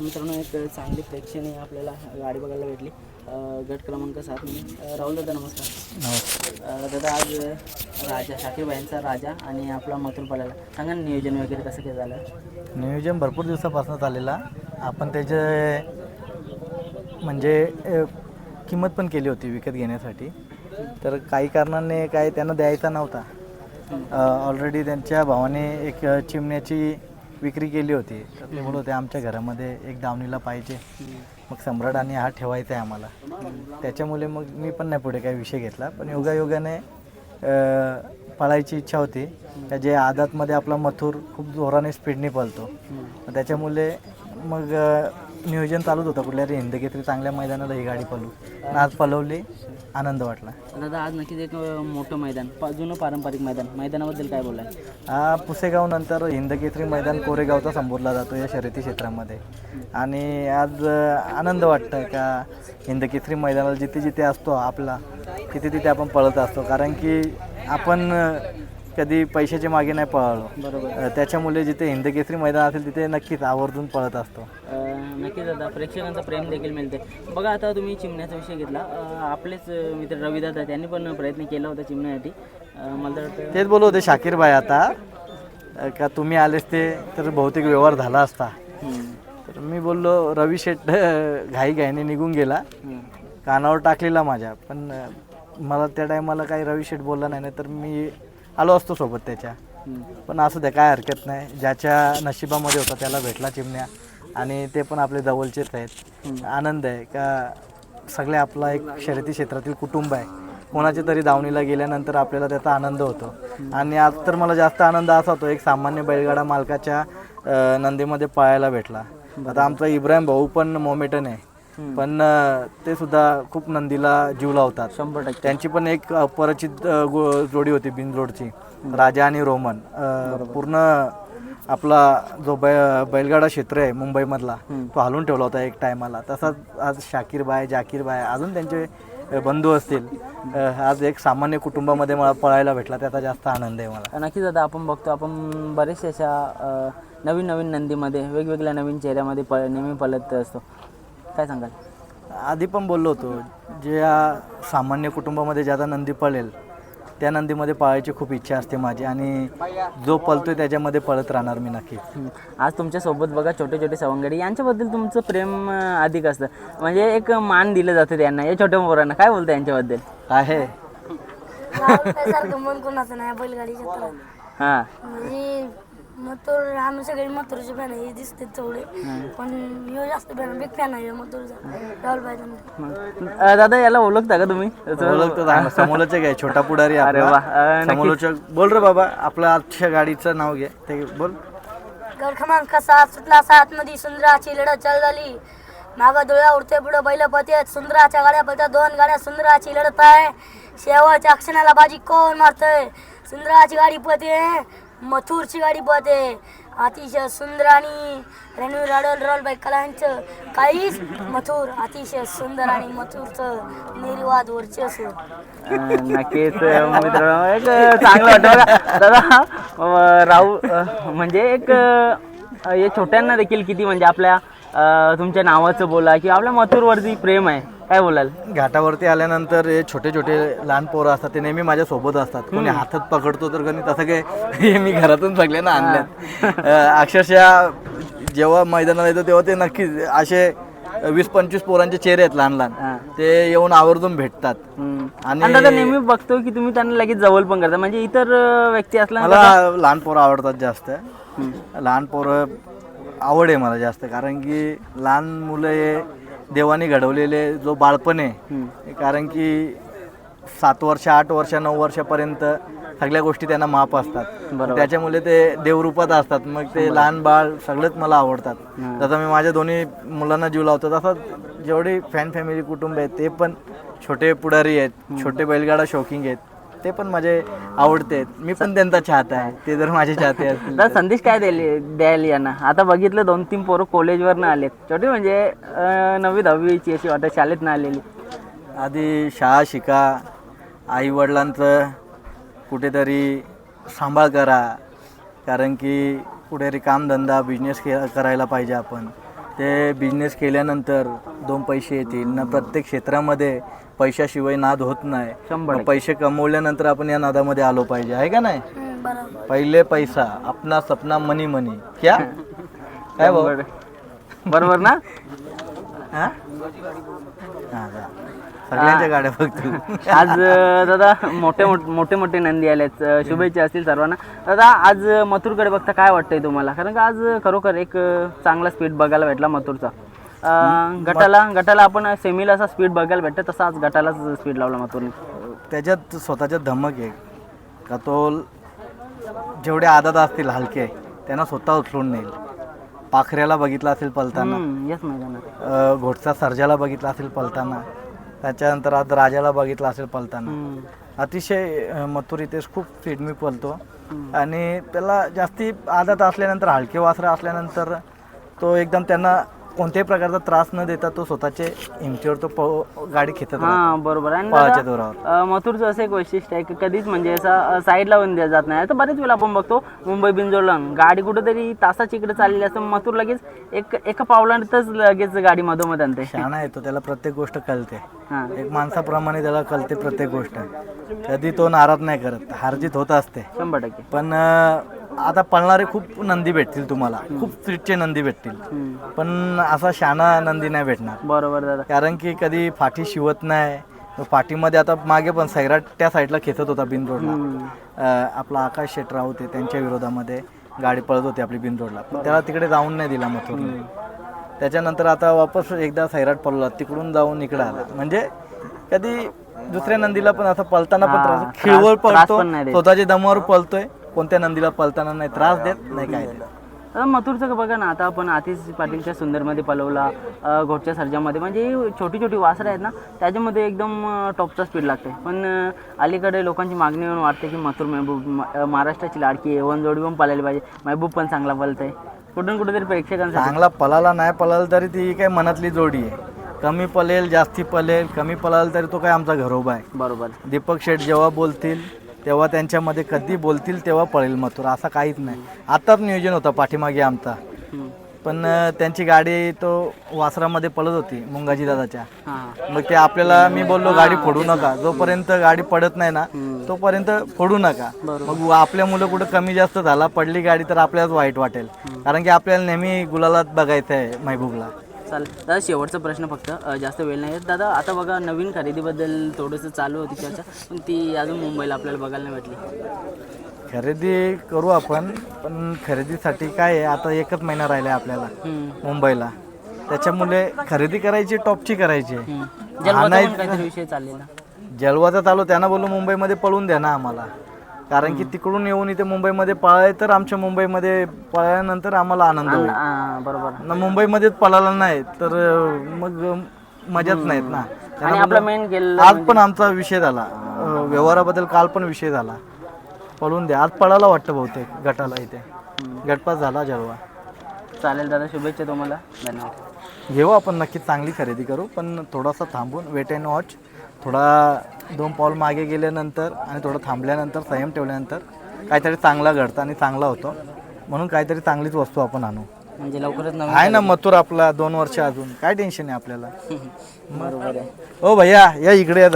मित्रांनो एक चांगली प्रेक्षणीय आपल्याला गाडी बघायला भेटली. गट क्रमांक सात म्हणून. राहुल दादा नमस्कार. दादा आज राजा शाकीरबाईंचा राजा आणि आपला मथुर पडायला सांगा नियोजन वगैरे कसं काय झालं? नियोजन भरपूर दिवसापासून चाललेला. आपण त्याचे म्हणजे किंमत पण केली होती विकत घेण्यासाठी. तर काही कारणाने काय त्यांना द्यायचा नव्हता. ऑलरेडी त्यांच्या भावाने एक चिमण्याची विक्री केली होती. तर ते होते आमच्या घरामध्ये एक दावणीला पाहिजे. मग सम्राट आणि हा ठेवायचा आहे आम्हाला. त्याच्यामुळे मग मी पण नाही पुढे काही विषय घेतला. पण योगायोगाने पळायची इच्छा होती. त्या जे आदातमध्ये आपला मथुर खूप जोराने स्पीडने पळतो. त्याच्यामुळे मग नियोजन चालूच होतं कुठल्या तरी हिंदकेतरी चांगल्या मैदानाला ही गाडी आणि आज पळवली आनंद वाटला. दादा आज नक्कीच एक मोठं मैदान प जुनं पारंपरिक मैदान. मैदानाबद्दल काय बोलाय हा पुसेगाव नंतर हिंदकेसरी मैदान कोरेगावचा संबोधला जातो या शर्यती क्षेत्रामध्ये. आणि आज अ, आनंद वाटतं का हिंदकेसरी मैदानाला जिथे जिथे असतो आपला तिथे तिथे आपण पळत असतो. कारण की आपण अ, कधी पैशाच्या मागे नाही पळालो. बरोबर. अ, त्याच्यामुळे जिथे हिंदकेसरी मैदान असेल तिथे नक्कीच आवर्जून पळत असतो. अ, नक्कीच दादा प्रेक्षकांचं प्रेम देखील मिळते. बघा आता तुम्ही चिमण्याचा विषय घेतला. अ, आपलेच अ, मित्र रविदादा त्यांनी पण प्रयत्न केला होता चिमण्यासाठी. अ, मला तर वाटतं तेच बोलत होते शाकीर भाई आता. अ, का तुम्ही आलेच ते तर बहुतेक व्यवहार झाला असता. हम्म, तर मी बोललो रवी शेट घाई घाईने निघून गेला. हम्म. कानावर टाकलेला माझ्या पण अ, मला त्या टायमाला काही रवी शेट बोलला नाही तर मी आलो असतो सोबत त्याच्या. पण असू द्या काय हरकत नाही. ज्याच्या नशिबामध्ये होता त्याला भेटला चिमण्या. आणि ते पण आपले जवळचेच आहेत. आनंद आहे का सगळे आपला एक शर्यती क्षेत्रातील कुटुंब आहे. कोणाच्या तरी दावणीला गेल्यानंतर आपल्याला त्याचा आनंद होतो. आणि आज तर मला जास्त आनंद असा होतो एक सामान्य बैलगाडा मालकाच्या नंदीमध्ये पळायला भेटला. आता आमचा इब्राहिम भाऊ पण मोमेटन आहे. पण ते सुद्धा खूप नंदीला जीव लावतात. शंभर टक्के. त्यांची पण एक अपरिचित अ, गो- जोडी होती बिनजोडची राजा आणि रोमन. अ, पूर्ण आपला जो बै बैलगाडा क्षेत्र आहे मुंबईमधला तो हलवून ठेवला होता एक टायमाला. तसाच आज शाकीर बाय जाकीर बाय अजून त्यांचे अ, बंधू असतील. अ, आज एक सामान्य कुटुंबामध्ये मला पळायला भेटला त्याचा जास्त आनंद आहे मला. नक्कीच दादा आपण बघतो आपण बरेचशा अशा अ, नवीन नवीन नंदीमध्ये वेगवेगळ्या नवीन चेहऱ्यामध्ये प नेहमी पळत असतो. काय सांगाल? आधी पण बोललो होतो जे या सामान्य कुटुंबामध्ये ज्याचा नंदी पळेल त्या नंदीमध्ये पळायची खूप इच्छा असते माझी आणि जो पळतोय त्याच्यामध्ये पळत राहणार मी नक्की. आज तुमच्यासोबत बघा छोटे छोटे सवंगडी यांच्याबद्दल तुमचं प्रेम अधिक असतं. म्हणजे एक मान दिलं जातं त्यांना या छोट्या पोरांना. काय बोलतं यांच्याबद्दल? आहे. सारखं मन कोणाचं नाही बैलगाडी क्षेत्रात हां. म्हणजे मथुर आम्ही सगळे मथुरचे फॅन आहे दिसते तेवढे. पण ह्यो जास्त फॅन बिग फॅन आहे मथुरचा. राहुल भाईचा अ, दादा याला ओळखता का तुम्ही? ओळखतो चांगलं. समोलचक आहे छोटा पुढारी अरे आपला. वा अ, नक्की समोलचक बोल रे बाबा आपलं आजच्या गाडीचं नाव घे. ते बोल. गड क्रमांक सात सुटला सात मध्ये सुंदराची लढत चाल झाली मागं डोळ्या उडते पुढं बैल पते सुंदराच्या गाड्या पळतात दोन गाड्या सुंदराची लढत आहे शेवटच्या क्षणाला बाजी कोण मारतय? सुंदराची गाडी पते मथुरची गाडी पते अतिशय सुंदर आणि रणवीर राडल रॉल बाईक कलांचं काहीच मथुर अतिशय सुंदर आणि मथुरचं निर्वाद वर्चस्व. अ, नक्कीच मित्रांनो एक चांगलं वाटतं दादा राहू म्हणजे एक हे छोट्यांना देखील किती म्हणजे आपल्या तुमच्या नावाचं बोला किंवा आपल्या मथुरवरती प्रेम आहे. काय बोलाल? घाटावरती आल्यानंतर हे छोटे छोटे लहान पोरं असतात ते नेहमी माझ्या सोबत असतात. कोणी हातात पकडतो तर कोणी तसं काय? हे मी घरातून सगळ्यांना आणल्यात अं, अक्षरशः जेव्हा मैदानाला येतो तेव्हा ते नक्कीच असे वीस पंचवीस पोरांचे चेहरे आहेत लहान. लहान. ते येऊन आवर्जून भेटतात. हम्म. आणि- आणि दादा नेहमी बघतो की तुम्ही त्यांना लगेच जवळ पण करता. म्हणजे इतर अ, व्यक्ती असल्या मला लहान पोरं आवडतात जास्त. लहान पोरं आवड आहे मला जास्त. कारण की लहान मुलं हे देवाने घडवलेले जो बाळपण आहे कारण की सात वर्ष आठ वर्ष नऊ वर्षापर्यंत सगळ्या गोष्टी त्यांना माप असतात. त्याच्यामुळे ते देवरूपात असतात. मग ते लहान बाळ सगळेच मला आवडतात. जसं मी माझ्या दोन्ही मुलांना जीव लावतो तसं जेवढी फॅन फॅमिली कुटुंब आहेत ते पण छोटे पुढारी आहेत छोटे बैलगाडा शौकिंग आहेत. ते पण माझे आवडते मी पण त्यांचा चाहता आहे. ते जर माझे चाहते असतील दादा संदेश काय द्यायला द्यायला यांना? आता बघितलं दोन तीन पोरं कॉलेजवरनं आलेत. छोटे म्हणजे नववी दहावीची अशी वाटत शाळेतनं आलेली. आधी शाळा शिका आई वडिलांचं कुठेतरी सांभाळ करा. कारण की कुठेतरी कामधंदा बिझनेस के करायला पाहिजे आपण. ते बिझनेस केल्यानंतर दोन पैसे येतील. ना प्रत्येक क्षेत्रामध्ये पैशाशिवाय नाद होत नाही. मग पैसे कमवल्यानंतर आपण या नादामध्ये आलो पाहिजे. आहे का नाही? पहिले पैसा अपना सपना मनी मनी क्या? काय. बरोबर ना? हा? सगळ्यांच्या गाड्या बघतो. आज अं, दादा मोठे मोठे मोठे मोठे नंदी आलेत. अं, शुभेच्छा असतील सर्वांना. दादा आज मथुरकडे बघता काय वाटतंय तुम्हाला? कारण का आज खरोखर एक अं, चांगला स्पीड बघायला भेटला मथुरचा. अं, गटाला गटाला आपण सेमीला असा स्पीड बघायला भेटतं तसा आज गटालाच स्पीड लावला मथुरने. त्याच्यात स्वतःच्या धमक आहे. का तो जेवढे आदत असतील हलके त्यांना स्वतः उचलून नेईल. पाखऱ्याला बघितलं असेल पलताना. अ, घोटचा सर्जाला बघितला असेल पलताना. त्याच्यानंतर आज राजाला बघितला असेल पलताना. अतिशय अ, मथुर इथेच खूप फिडमी पलतो. आणि त्याला जास्ती आदत असल्यानंतर हलके वासरं असल्यानंतर तो एकदम त्यांना कोणत्याही प्रकारचा त्रास न देता तो स्वतःचे हिमतीवर तो प- गाडी खेचत राहतो. हा बरोबर. आणि पळाच्या दादा, जोरावर. अं, मथुरचं असं एक वैशिष्ट्य आहे की कधीच म्हणजे असं साईडला वन दिला जात नाही. तर बरेच वेळा आपण बघतो मुंबई बिंजोडला गाडी कुठेतरी तासाची इकडे चाललेली असतं मथुर लगेच एक एका पावलांतच लगेच गाडी मधोमध आणते. शहाणा येतो त्याला प्रत्येक गोष्ट कळते. हा. एक माणसाप्रमाणे त्याला कळते प्रत्येक गोष्ट. कधी तो नाराज नाही करत हारजीत होत असते. शंभर टक्के. पण अं, आता पळणारे खूप नंदी भेटतील तुम्हाला. खूप स्ट्रीटचे नंदी भेटतील. पण असा शाणा नंदी नाही भेटणार. बरोबर दादा. कारण की कधी फाटी शिवत नाही. तो फाटीमध्ये आता मागे पण सैराट त्या साईडला खेचत होता बिन रोडला. हम्म. अं, आपला आकाश शेट्टी होते त्यांच्या विरोधामध्ये गाडी पळत होती आपली बिन रोडला. पण त्याला तिकडे जाऊन नाही दिला मथुरने. त्याच्यानंतर आता वापस एकदा सैराट पळला तिकडून जाऊन इकडे आला. म्हणजे कधी दुसऱ्या नंदीला पण असं पळताना पण खिळवळ पळतो. स्वतःच्या दमावर पळतोय. कोणत्या नंदीला पळताना नाही त्रास देत नाही काय देत. मथुरचं बघा ना आता आपण आतिश पाटीलच्या सुंदरमध्ये पलवला घोटच्या सर्जामध्ये म्हणजे ही छोटी छोटी वासरं आहेत ना त्याच्यामध्ये एकदम टॉपचा स्पीड लागते. पण अलीकडे लोकांची मागणी येऊन वाटते की मथुर महबूब महाराष्ट्राची लाडकी आहे वन जोडी पण पळायला पाहिजे. महबूब पण चांगला पळतंय. कुठून कुठेतरी प्रेक्षकांसाठी. चांगला पळाला नाही पळाला तरी ती काय मनातली जोडी आहे. कमी पळेल जास्ती पळेल कमी पळाल तरी तो काय आमचा घरोबा आहे. बरोबर. दीपक शेठ जेव्हा बोलतील तेव्हा त्यांच्यामध्ये कधी बोलतील तेव्हा पळेल मथुर असा काहीच नाही. आत्ताच नियोजन होता पाठीमागे आमचा. पण त्यांची गाडी तो वासरामध्ये पळत होती मुंगाजी दादाच्या. मग ते आपल्याला मी बोललो गाडी फोडू नका. जोपर्यंत गाडी पडत नाही ना तोपर्यंत फोडू नका. मग आपल्या मुलं कुठं कमी जास्त झाला पडली गाडी तर आपल्यालाच वाईट वाटेल. कारण की आपल्याला नेहमी गुलालात बघायचं आहे महबूबला. चालेल दादा शेवटचा प्रश्न फक्त जास्त वेळ नाही आहे. दादा आता बघा नवीन खरेदीबद्दल थोडंसं चालू होती चर्चा पण ती अजून मुंबईला आपल्याला बघायला नाही भेटली खरेदी करू आपण पण खरेदीसाठी काय आहे आता एकच महिना राहिला आपल्याला हम्म. मुंबईला त्याच्यामुळे खरेदी करायची टॉपची करायची. जलवाचा पण काहीतरी विषय चाललेला जलवाचा चालू त्यांना बोललो मुंबईमध्ये पळून द्या ना आम्हाला कारण की तिकडून येऊन इथे मुंबईमध्ये पळाय तर आमच्या मुंबईमध्ये पळाल्यानंतर आम्हाला आनंद होईल. हां बरोबर. ना मुंबईमध्येच पळाला नाही तर अं, मग अं, मजाच नाहीत ना. आणि आपला मेन गेल आज पण आमचा विषय झाला. अं, व्यवहाराबद्दल काल पण विषय झाला. पळून द्या. आज पळायला वाटतं बहुतेक गटाला इथे. गटपास झाला जलवा चालेल दादा शुभेच्छा तुम्हाला. धन्यवाद. घेऊ आपण नक्की चांगली खरेदी करू पण थोडासा थांबून वेट अँड वॉच थोडा दोन पाऊल मागे गेल्यानंतर आणि थोडं थांबल्यानंतर संयम ठेवल्यानंतर काहीतरी चांगला घडतं आणि चांगला होतो. म्हणून काहीतरी चांगलीच वस्तू आपण आणू. म्हणजे लवकरच नवीन आहे ना मथुर आपला दोन वर्ष अजून. काय टेन्शन आहे आपल्याला? बरोबर आहे. ओ भैया या इकडे या